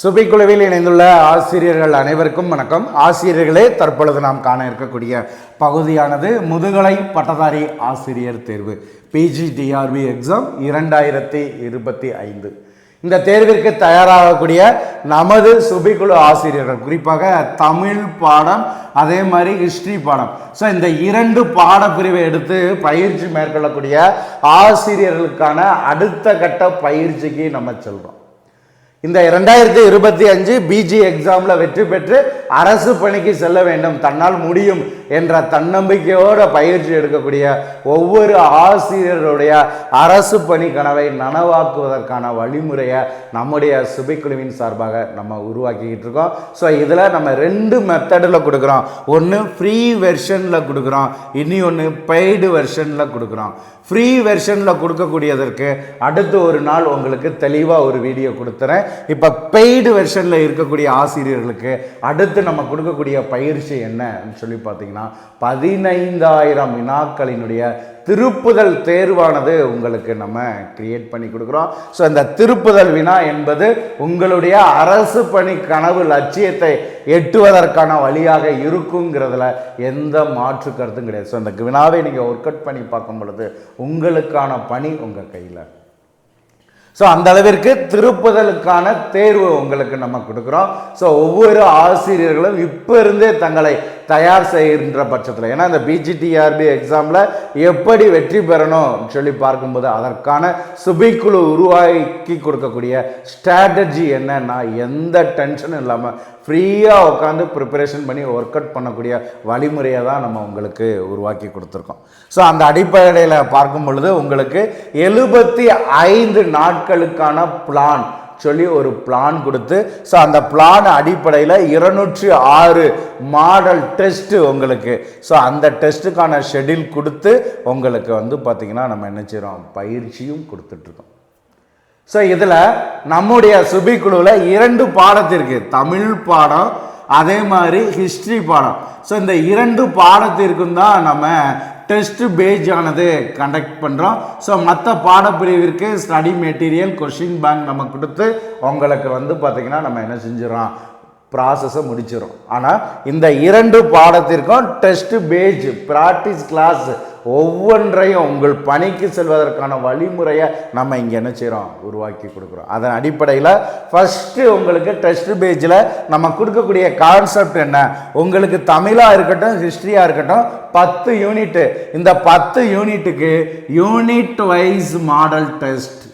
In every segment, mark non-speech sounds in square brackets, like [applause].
சுபிக்குழுவில் இணைந்துள்ள ஆசிரியர்கள் அனைவருக்கும் வணக்கம். ஆசிரியர்களே தற்பொழுது நாம் காண இருக்கக்கூடிய பகுதியானது முதுகலை பட்டதாரி ஆசிரியர் தேர்வு பிஜிடிஆர்பி எக்ஸாம் இரண்டாயிரத்தி இருபத்தி ஐந்து. இந்த தேர்விற்கு தயாராகக்கூடிய நமது சுபிக்குழு ஆசிரியர்கள் குறிப்பாக தமிழ் பாடம் அதே மாதிரி ஹிஸ்ட்ரி பாடம். ஸோ இந்த இரண்டு பாடப்பிரிவை எடுத்து பயிற்சி மேற்கொள்ளக்கூடிய ஆசிரியர்களுக்கான அடுத்த கட்ட பயிற்சிக்கு நம்ம செல்கிறோம் இந்த ரெண்டாயிரத்தி இருபத்தி அஞ்சு பிஜி எக்ஸாமில் வெற்றி பெற்று அரசு பணிக்கு செல்ல வேண்டும் தன்னால் முடியும் என்ற தன்னம்பிக்கையோட பயிற்சி எடுக்கக்கூடிய ஒவ்வொரு ஆசிரியருடைய அரசு பணி கனவை நனவாக்குவதற்கான வழிமுறையை நம்முடைய சுபைக்குழுவின் சார்பாக நம்ம உருவாக்கிக்கிட்டு இருக்கோம். ஸோ இதில் நம்ம ரெண்டு மெத்தடில் கொடுக்குறோம். ஒன்று ஃப்ரீ வெர்ஷனில் கொடுக்குறோம். இனி ஒன்று பெய்டு வெர்ஷனில் கொடுக்குறோம். ஃப்ரீ வெர்ஷனில் கொடுக்கக்கூடியதற்கு அடுத்து ஒரு நாள் உங்களுக்கு தெளிவாக ஒரு வீடியோ கொடுத்துறேன். இப்போ பெய்டு வெர்ஷனில் இருக்கக்கூடிய ஆசிரியர்களுக்கு அடுத்து நம்ம கொடுக்கக்கூடிய பயிற்சி என்னன்னு சொல்லி பார்த்தீங்கன்னா பதினைந்தாயிரம் வினாக்களினுடைய திருப்புதல் தேர்வானது உங்களுக்கு நம்ம கிரியேட் பண்ணி கொடுக்குறோம். ஸோ இந்த திருப்புதல் வினா என்பது உங்களுடைய அரசு பணி கனவு லட்சியத்தை எட்டுவதற்கான வழியாக இருக்குங்கிறதுல எந்த மாற்று கருத்தும் கிடையாது. ஸோ இந்த வினாவை நீங்கள் ஒர்க் அவுட் பண்ணி பார்க்கும் பொழுது உங்களுக்கான பணி உங்கள் கையில். ஸோ அந்த அளவிற்கு திருப்புதலுக்கான தேர்வு உங்களுக்கு நம்ம கொடுக்குறோம். ஸோ ஒவ்வொரு ஆசிரியர்களும் இப்போ இருந்தே தங்களை தயார் செய்கின்ற பட்சத்தில். ஏன்னா இந்த பிஜிடிஆர்பி எக்ஸாமில் எப்படி வெற்றி பெறணும் சொல்லி பார்க்கும்போது அதற்கான சுபிக்குழு உருவாக்கி கொடுக்கக்கூடிய ஸ்ட்ராட்டஜி என்னன்னா எந்த டென்ஷனும் இல்லாமல் ஃப்ரீயாக உட்காந்து ப்ரிப்பரேஷன் பண்ணி ஒர்க் அவுட் பண்ணக்கூடிய வழிமுறையை தான் நம்ம உங்களுக்கு உருவாக்கி கொடுத்துருக்கோம். ஸோ அந்த அடிப்படையில் பார்க்கும் பொழுது உங்களுக்கு எழுபத்தி ஐந்து நாட்களுக்கான பிளான் சொல்லி ஒரு பிளான் கொடுத்து ஸோ அந்த பிளான் அடிப்படையில் இருநூற்றி ஆறு மாடல் டெஸ்ட்டு உங்களுக்கு. ஸோ அந்த டெஸ்ட்டுக்கான ஷெட்யூல் கொடுத்து உங்களுக்கு வந்து பார்த்திங்கன்னா நம்ம என்ன செய்கிறோம் பயிற்சியும் கொடுத்துட்ருக்கோம். ஸோ இதில் நம்முடைய சுபி குழுவில் இரண்டு பாடத்திற்கு தமிழ் பாடம் அதே மாதிரி ஹிஸ்ட்ரி பாடம். ஸோ இந்த இரண்டு பாடத்திற்கும் தான் நம்ம டெஸ்ட் பேஜ் ஆனது கண்டக்ட் பண்ணுறோம் ஸோ மற்ற பாடப்பிரிவிற்கு ஸ்டடி மெட்டீரியல் கொஷின் பேங்க் நம்ம கொடுத்து உங்களுக்கு வந்து பார்த்திங்கன்னா நம்ம என்ன செஞ்சிடறோம்? ப்ராசஸை முடிச்சிடும் ஆனால் இந்த இரண்டு பாடத்திற்கும் டெஸ்ட் பேஜ் ப்ராக்டிஸ் கிளாஸ் ஒவ்வொன்றையும் உங்கள் பணிக்கு செல்வதற்கான வழிமுறையை நம்ம இங்கே என்ன செய்கிறோம் உருவாக்கி கொடுக்குறோம். அதன் அடிப்படையில் ஃபஸ்ட்டு உங்களுக்கு டெஸ்ட் பேஜில் நம்ம கொடுக்கக்கூடிய கான்செப்ட் என்ன? உங்களுக்கு தமிழாக இருக்கட்டும் ஹிஸ்ட்ரியாக இருக்கட்டும் பத்து யூனிட்டு இந்த பத்து யூனிட்டுக்கு யூனிட் வைஸ் மாடல் டெஸ்ட்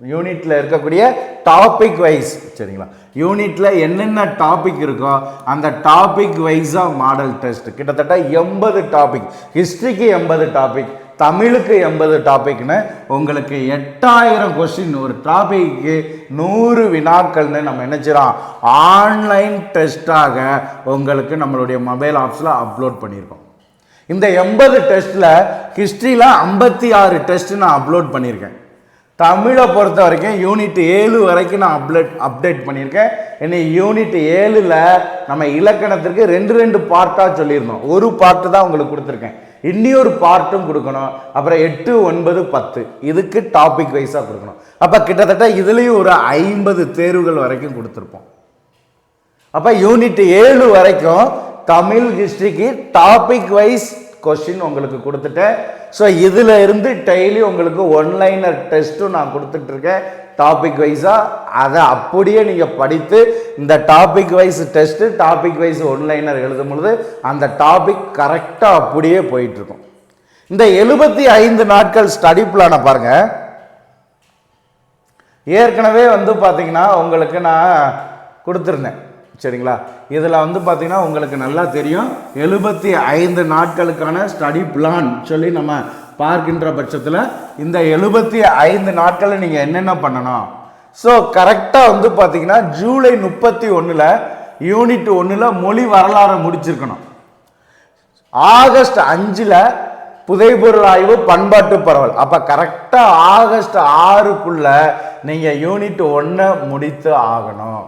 யூனிட்டில் இருக்கக்கூடிய டாபிக் வைஸ் சரிங்களா? யூனிட்டில் என்னென்ன டாபிக் இருக்கோ அந்த டாபிக் வைஸாக மாடல் டெஸ்ட் கிட்டத்தட்ட எண்பது டாபிக் ஹிஸ்ட்ரிக்கு எண்பது டாபிக் தமிழுக்கு எண்பது டாபிக்னு உங்களுக்கு எட்டாயிரம் கொஸ்டின் ஒரு டாபிக்கு நூறு வினாக்கள்னு நம்ம நினச்சிடோம் ஆன்லைன் டெஸ்ட்டாக உங்களுக்கு நம்மளுடைய மொபைல் ஆப்ஸில் அப்லோட் பண்ணியிருக்கோம். இந்த எண்பது டெஸ்ட்டில் ஹிஸ்ட்ரியில் ஐம்பத்தி ஆறு டெஸ்ட் நான் அப்லோட் பண்ணியிருக்கேன். தமிழை பொறுத்த வரைக்கும் யூனிட் ஏழு வரைக்கும் நான் அப்டேட் அப்டேட் பண்ணியிருக்கேன். இனி யூனிட் ஏழில் நம்ம இலக்கணத்திற்கு ரெண்டு ரெண்டு பார்ட்டாக சொல்லியிருந்தோம். ஒரு பார்ட்டு தான் உங்களுக்கு கொடுத்துருக்கேன். இன்னியொரு பார்ட்டும் கொடுக்கணும். அப்புறம் எட்டு ஒன்பது பத்து. இதுக்கு டாபிக் வைஸாக கொடுக்கணும். அப்போ கிட்டத்தட்ட இதுலேயும் ஒரு ஐம்பது தேர்வுகள் வரைக்கும் கொடுத்துருப்போம். அப்போ யூனிட் ஏழு வரைக்கும் தமிழ் ஹிஸ்ட்ரிக்கு டாபிக் வைஸ் கொஸ்டின் உங்களுக்கு கொடுத்துட்டேன். ஸோ இதில் இருந்து டெய்லி உங்களுக்கு ஒன்லைனர் டெஸ்ட்டும் நான் கொடுத்துட்ருக்கேன் டாபிக் வைஸாக அதை அப்படியே நீங்கள் படித்து இந்த topic wise test topic wise one liner எழுதும் பொழுது அந்த டாபிக் கரெக்டாக அப்படியே போயிட்டுருக்கும். இந்த எழுபத்தி ஐந்து நாட்கள் ஸ்டடி பிளானை பாருங்கள் ஏற்கனவே வந்து பார்த்தீங்கன்னா உங்களுக்கு நான் கொடுத்துருந்தேன். சரிங்களா? இதில் வந்து பார்த்திங்கன்னா உங்களுக்கு நல்லா தெரியும். எழுபத்தி ஐந்து நாட்களுக்கான ஸ்டடி பிளான் சொல்லி நம்ம பார்க்கின்ற பட்சத்தில் இந்த எழுபத்தி ஐந்து நாட்களில் நீங்கள் என்னென்ன பண்ணணும்? ஸோ கரெக்டாக வந்து பார்த்தீங்கன்னா ஜூலை முப்பத்தி ஒன்றில் யூனிட் ஒன்றில் மொழி வரலாறு முடிச்சிருக்கணும். ஆகஸ்ட் அஞ்சில் புதைபொருள் ஆய்வு பண்பாட்டு பரவல். அப்போ கரெக்டாக ஆகஸ்ட் ஆறுக்குள்ளே நீங்கள் யூனிட் ஒன்றை முடித்து ஆகணும்.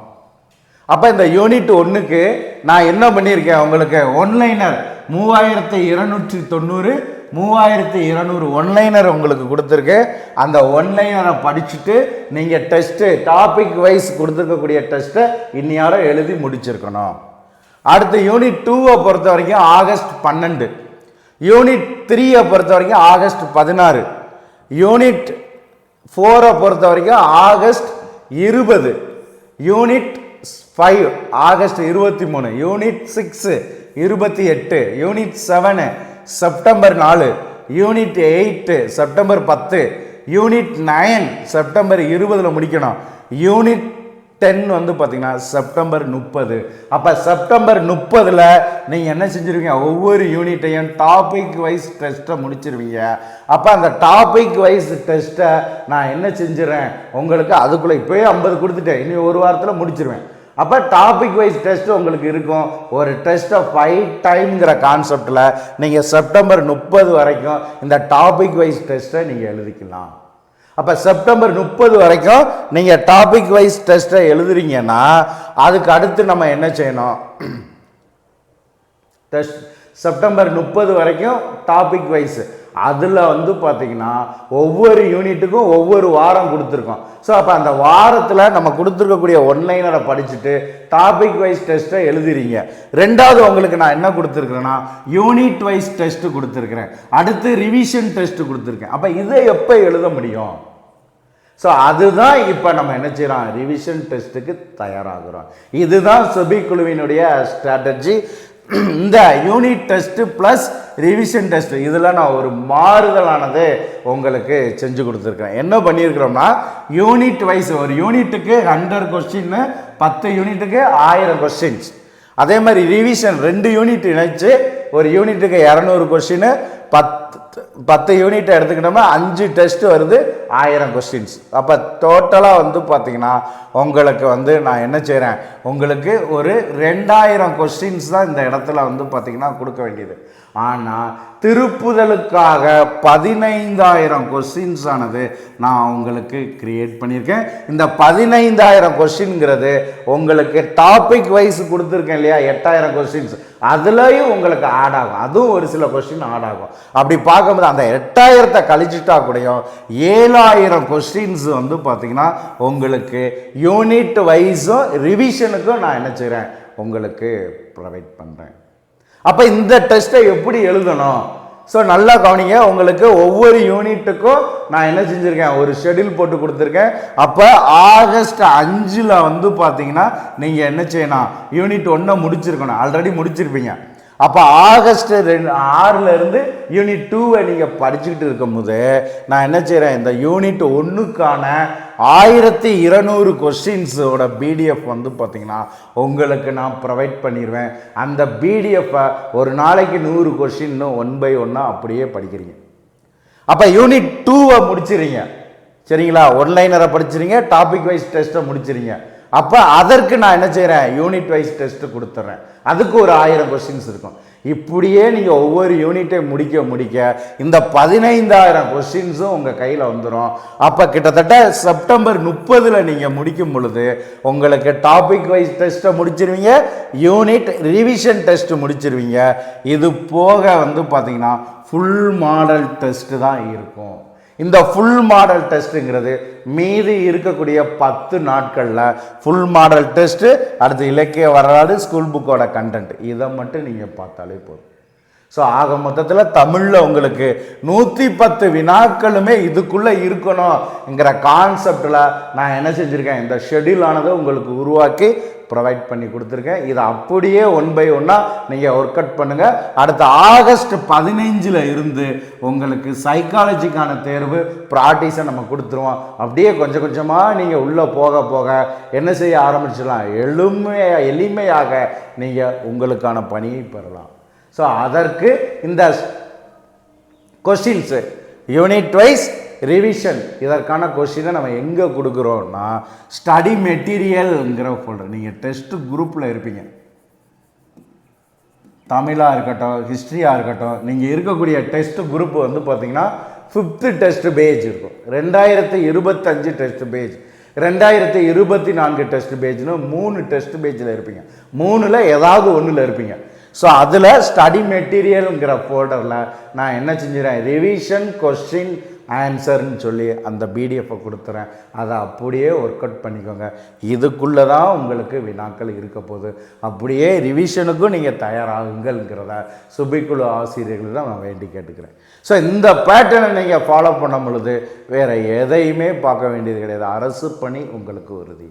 அப்போ இந்த யூனிட் ஒன்றுக்கு நான் என்ன பண்ணியிருக்கேன் உங்களுக்கு? ஒன்லைனர் மூவாயிரத்தி இருநூற்றி தொண்ணூறு மூவாயிரத்தி இருநூறு ஒன்லைனர் உங்களுக்கு கொடுத்துருக்கு. அந்த ஒன்லைனரை படிச்சுட்டு நீங்கள் டெஸ்ட்டு டாபிக் வைஸ் கொடுத்துருக்கக்கூடிய டெஸ்ட்டை இன்னியாரம் எழுதி முடிச்சிருக்கணும். அடுத்து யூனிட் டூவை பொறுத்த வரைக்கும் ஆகஸ்ட் பன்னெண்டு. யூனிட் த்ரீயை பொறுத்த வரைக்கும் ஆகஸ்ட் பதினாறு. யூனிட் ஃபோரை பொறுத்த வரைக்கும் ஆகஸ்ட் இருபது. யூனிட் ஃபைவ் ஆகஸ்ட் இருபத்தி மூணு யூனிட் சிக்ஸு இருபத்தி எட்டு யூனிட் செவனு செப்டம்பர் நாலு யூனிட் எயிட்டு செப்டம்பர் பத்து யூனிட் நைன் செப்டம்பர் இருபதில் முடிக்கணும். யூனிட் டென் வந்து பார்த்திங்கன்னா செப்டம்பர் முப்பது. அப்போ செப்டம்பர் முப்பதில் நீங்கள் என்ன செஞ்சுருவீங்க? ஒவ்வொரு யூனிட்டையும் டாபிக் வைஸ் டெஸ்ட்டை முடிச்சிருவீங்க. அப்போ அந்த டாபிக் வைஸ் டெஸ்ட்டை நான் என்ன செஞ்சிடறேன் உங்களுக்கு அதுக்குள்ளே இப்போயே ஐம்பது கொடுத்துட்டேன். இனி ஒரு வாரத்தில் முடிச்சிருவேன். அப்போ டாபிக் வைஸ் டெஸ்ட் உங்களுக்கு இருக்கும். ஒரு டெஸ்ட்டை ஃபைவ் டைம்ங்கிற கான்செப்டில் நீங்கள் செப்டம்பர் முப்பது வரைக்கும் இந்த டாபிக் வைஸ் டெஸ்ட்டை நீங்கள் எழுதிக்கலாம். அப்போ செப்டம்பர் முப்பது வரைக்கும் நீங்கள் டாபிக் வைஸ் டெஸ்ட்டை எழுதுறீங்கன்னா அதுக்கு அடுத்து நம்ம என்ன செய்யணும்? [clears throat] டெஸ்ட் செப்டம்பர் முப்பது வரைக்கும் டாபிக் வைஸ் அதில் வந்து பார்த்திங்கன்னா ஒவ்வொரு யூனிட்டுக்கும் ஒவ்வொரு வாரம் கொடுத்துருக்கோம். ஸோ அப்போ அந்த வாரத்தில் நம்ம கொடுத்துருக்கக்கூடிய ஒன்லைனரை படிச்சுட்டு டாபிக் வைஸ் டெஸ்ட்டை எழுதுறீங்க. ரெண்டாவது உங்களுக்கு நான் என்ன கொடுத்துருக்குறேன்னா யூனிட் வைஸ் டெஸ்ட்டு கொடுத்துருக்குறேன். அடுத்து ரிவிஷன் டெஸ்ட்டு கொடுத்துருக்கேன். அப்போ இதை எப்போ எழுத முடியும்? ஸோ அதுதான் இப்போ நம்ம என்ன செய்கிறோம் ரிவிஷன் டெஸ்ட்டுக்கு தயாராகிறோம். இதுதான் செபி குழுவினுடைய ஸ்ட்ராட்டஜி இந்த unit test plus revision test இதில் நான் ஒரு மாறுதலானது உங்களுக்கு செஞ்சு கொடுத்துருக்கேன் என்ன பண்ணியிருக்கிறோம்னா யூனிட் வைஸ் ஒரு யூனிட்டுக்கு ஹண்ட்ரட் கொஸ்டின்னு பத்து யூனிட்டுக்கு ஆயிரம் கொஸ்டின்ஸ் அதே மாதிரி ரிவிஷன் ரெண்டு யூனிட் இணைச்சு ஒரு யூனிட்டுக்கு இரநூறு கொஸ்டின் பத்து பத்து யூனிட் எடுத்துக்கிட்டோம்னா அஞ்சு டெஸ்ட் வருது ஆயிரம் கொஸ்டின்ஸ் அப்போ டோட்டலாக வந்து பார்த்தீங்கன்னா உங்களுக்கு வந்து நான் என்ன செய்கிறேன் உங்களுக்கு ஒரு ரெண்டாயிரம் கொஸ்டின்ஸ் தான் இந்த இடத்துல வந்து பார்த்தீங்கன்னா கொடுக்க வேண்டியது. ஆனால் திருப்புதலுக்காக பதினைந்தாயிரம் கொஸ்டின்ஸ் ஆனது நான் உங்களுக்கு கிரியேட் பண்ணியிருக்கேன். இந்த பதினைந்தாயிரம் கொஸ்டின்ங்கிறது உங்களுக்கு டாபிக் வைஸ் கொடுத்துருக்கேன் இல்லையா? எட்டாயிரம் கொஸ்டின்ஸ் அதுலேயும் உங்களுக்கு ஆட் ஆகும். அதுவும் ஒரு சில கொஸ்டின் ஆட் ஆகும். அப்படி பார்க்கும்போது அந்த எட்டாயிரத்தை கழிச்சிட்டா கூடயும் ஏழாயிரம் கொஸ்டின்ஸ் வந்து பார்த்திங்கன்னா உங்களுக்கு யூனிட் வைஸும் ரிவிஷனுக்கும் நான் என்ன செய்கிறேன் உங்களுக்கு ப்ரொவைட் பண்ணுறேன் அப்போ இந்த டெஸ்ட்டை எப்படி எழுதணும்? ஸோ நல்லா கவனிங்க உங்களுக்கு ஒவ்வொரு யூனிட்டுக்கும் நான் என்ன செஞ்சுருக்கேன்? ஒரு ஷெடியூல் போட்டு கொடுத்துருக்கேன். அப்போ ஆகஸ்ட் அஞ்சில் வந்து பார்த்தீங்கன்னா நீங்கள் என்ன செய்யணும்? யூனிட் ஒன்றை முடிச்சிருக்கணும். ஆல்ரெடி முடிச்சிருப்பீங்க. அப்போ ஆகஸ்ட் ரெண்டு ஆறுலேருந்து யூனிட் டூவை நீங்கள் படிச்சுக்கிட்டு இருக்கும்போது நான் என்ன செய்கிறேன் இந்த யூனிட் ஒன்றுக்கான ஆயிரத்தி இருநூறு கொஸ்டின்ஸோட பிடிஎஃப் வந்து பார்த்தீங்கன்னா உங்களுக்கு நான் ப்ரொவைட் பண்ணிடுவேன் அந்த பிடிஎஃப்பை ஒரு நாளைக்கு நூறு கொஸ்டின்னு ஒன் பை ஒன்னாக அப்படியே படிக்கிறீங்க. அப்போ யூனிட் டூவை முடிச்சிடுறீங்க. சரிங்களா? ஒன்லைனரை படிச்சிருங்க டாபிக் வைஸ் டெஸ்ட்டை முடிச்சிருங்க அப்போ அதற்கு நான் என்ன செய்கிறேன் யூனிட் வைஸ் டெஸ்ட்டு கொடுத்துட்றேன் அதுக்கு ஒரு ஆயிரம் கொஸ்டின்ஸ் இருக்கும். இப்படியே நீங்கள் ஒவ்வொரு யூனிட்டை முடிக்க முடிக்க இந்த பதினைந்தாயிரம் கொஸ்டின்ஸும் உங்கள் கையில் வந்துடும் அப்போ கிட்டத்தட்ட செப்டம்பர் முப்பதில் நீங்கள் முடிக்கும் பொழுது உங்களுக்கு டாபிக் வைஸ் டெஸ்ட்டை முடிச்சிருவீங்க யூனிட் ரிவிஷன் டெஸ்ட்டு முடிச்சிருவீங்க. இது போக வந்து பார்த்தீங்கன்னா ஃபுல் மாடல் டெஸ்ட்டு தான் இருக்கும். இந்த ஃபுல் மாடல் டெஸ்ட்டுங்கிறது மீதி இருக்கக்கூடிய பத்து நாட்களில் ஃபுல் மாடல் டெஸ்ட்டு அடுத்து இலக்கிய வரலாறு ஸ்கூல் புக்கோட கண்டென்ட் இதை மட்டும் நீங்கள் பார்த்தாலே போதும். ஸோ ஆக மொத்தத்தில் தமிழில் உங்களுக்கு நூற்றி பத்து வினாக்களுமே இதுக்குள்ளே இருக்கணுங்கிற கான்செப்டில் நான் என்ன செஞ்சுருக்கேன்? இந்த ஷெடியூலானதை உங்களுக்கு உருவாக்கி ப்ரொவைட் பண்ணி கொடுத்துருக்கேன். இதை அப்படியே ஒன் பை ஒன்னாக நீங்கள் ஒர்க் அவுட் பண்ணுங்கள் அடுத்த ஆகஸ்ட் பதினைஞ்சில் இருந்து உங்களுக்கு சைக்காலஜிக்கான தேர்வு ப்ராக்டிஸை நம்ம கொடுத்துருவோம். அப்படியே கொஞ்சம் கொஞ்சமாக நீங்கள் உள்ளே போக போக என்ன செய்ய ஆரம்பிச்சிடலாம்? எளிமையாக எளிமையாக நீங்கள் உங்களுக்கான பணியை பெறலாம். ஸோ அதற்கு இந்த கொஸ்டின்ஸு யூனிட் வைஸ் ரிவிஷன் இதற்கான கொஷினை நம்ம எங்கே கொடுக்குறோன்னா ஸ்டடி மெட்டீரியல்ங்கிற ஃபோல்டர் நீங்கள் டெஸ்ட்டு குரூப்பில் இருப்பீங்க. தமிழாக இருக்கட்டும் ஹிஸ்ட்ரியாக இருக்கட்டும் நீங்கள் இருக்கக்கூடிய டெஸ்ட் குரூப் வந்து பார்த்தீங்கன்னா ஃபிஃப்த்து டெஸ்ட் பேஜ் இருக்கும். ரெண்டாயிரத்து இருபத்தஞ்சு டெஸ்ட் பேஜ் ரெண்டாயிரத்து இருபத்தி நான்கு டெஸ்ட் பேஜ்னு மூணு டெஸ்ட் பேஜில் இருப்பீங்க. மூணில் ஏதாவது ஒன்றில் இருப்பீங்க. ஸோ அதில் ஸ்டடி மெட்டீரியலுங்கிற ஃபோல்டரில் நான் என்ன செஞ்சிடறேன் ரிவிஷன் கொஸ்டின் ஆன்சர்னு சொல்லி அந்த பிடிஎஃப்பை கொடுத்துறேன். அதை அப்படியே ஒர்க் அவுட் பண்ணிக்கோங்க. இதுக்குள்ளே தான் உங்களுக்கு வினாக்கள் இருக்க போகுது. அப்படியே ரிவிஷனுக்கும் நீங்கள் தயாராகுங்கிறத சுபிக்குழு ஆசிரியர்கள் தான் நான் வேண்டி கேட்டுக்கிறேன். ஸோ இந்த பேட்டர்னை நீங்கள் ஃபாலோ பண்ணும் பொழுது வேறு எதையுமே பார்க்க வேண்டியது கிடையாது. அரசு பணி உங்களுக்கு உறுதி.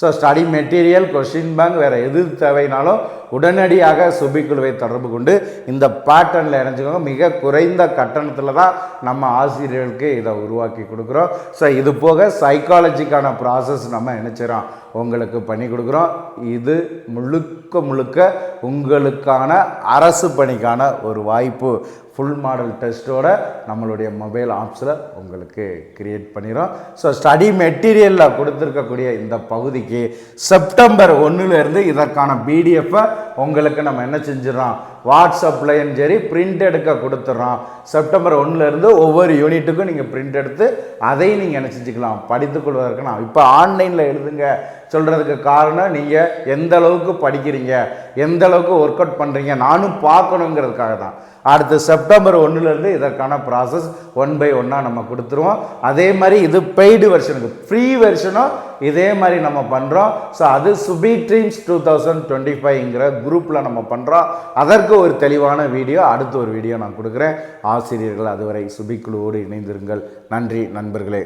So study material question bank வேறு எது தேவைனாலும் உடனடியாக சுபிக்குழுவை தொடர்பு கொண்டு இந்த பேட்டர்னில் இணைஞ்சுக்கோங்க. மிக குறைந்த கட்டணத்தில் தான் நம்ம ஆசிரியர்களுக்கு இதை உருவாக்கி கொடுக்குறோம். ஸோ இது போக சைக்காலஜிக்கான ப்ராசஸ் நம்ம நினச்சிடறோம் உங்களுக்கு பண்ணி கொடுக்குறோம். இது முழுக்க முழுக்க உங்களுக்கான அரசு பணிக்கான ஒரு வாய்ப்பு. ஃபுல் மாடல் டெஸ்ட்டோட நம்மளுடைய மொபைல் ஆப்ஸில் உங்களுக்கு கிரியேட் பண்ணிடுறோம். ஸோ ஸ்டடி மெட்டீரியலில் கொடுத்துருக்கக்கூடிய இந்த பகுதிக்கு செப்டம்பர் ஒன்றுலேருந்து இதற்கான பிடிஎஃப்பை உங்களுக்கு நம்ம என்ன செஞ்சிடறோம்? வாட்ஸ்அப்லையும் சரி பிரிண்ட் எடுக்க கொடுத்துட்றோம். செப்டம்பர் ஒன்றுலேருந்து ஒவ்வொரு யூனிட்டுக்கும் நீங்கள் பிரிண்ட் எடுத்து அதையும் நீங்கள் நினச்சிச்சிக்கலாம் செஞ்சுக்கலாம் படித்துக்கொள்வதற்கு நான். இப்போ ஆன்லைனில் எழுதுங்க சொல்கிறதுக்கு காரணம் நீங்கள் எந்த அளவுக்கு படிக்கிறீங்க எந்த அளவுக்கு ஒர்க் அவுட் பண்ணுறீங்க நானும் பார்க்கணுங்கிறதுக்காக தான் அடுத்து செப்டம்பர் ஒன்றுலேருந்து இதற்கான ப்ராசஸ் ஒன் பை ஒன்னாக நம்ம கொடுத்துருவோம். அதே மாதிரி இது பெய்டு வெர்ஷனுக்கு ஃப்ரீ வெர்ஷனும் இதே மாதிரி நம்ம பண்ணுறோம் ஸோ அது சுபி ட்ரீம்ஸ் டூ தௌசண்ட் டுவெண்ட்டி ஃபைவ்ங்கிற குரூப்பில் நம்ம பண்ணுறோம் அதற்கு ஒரு தெளிவான வீடியோ அடுத்த ஒரு வீடியோ நான் கொடுக்குறேன். ஆசிரியர்கள் அதுவரை சுபி குழுவோடு இணைந்திருங்கள். நன்றி நண்பர்களே.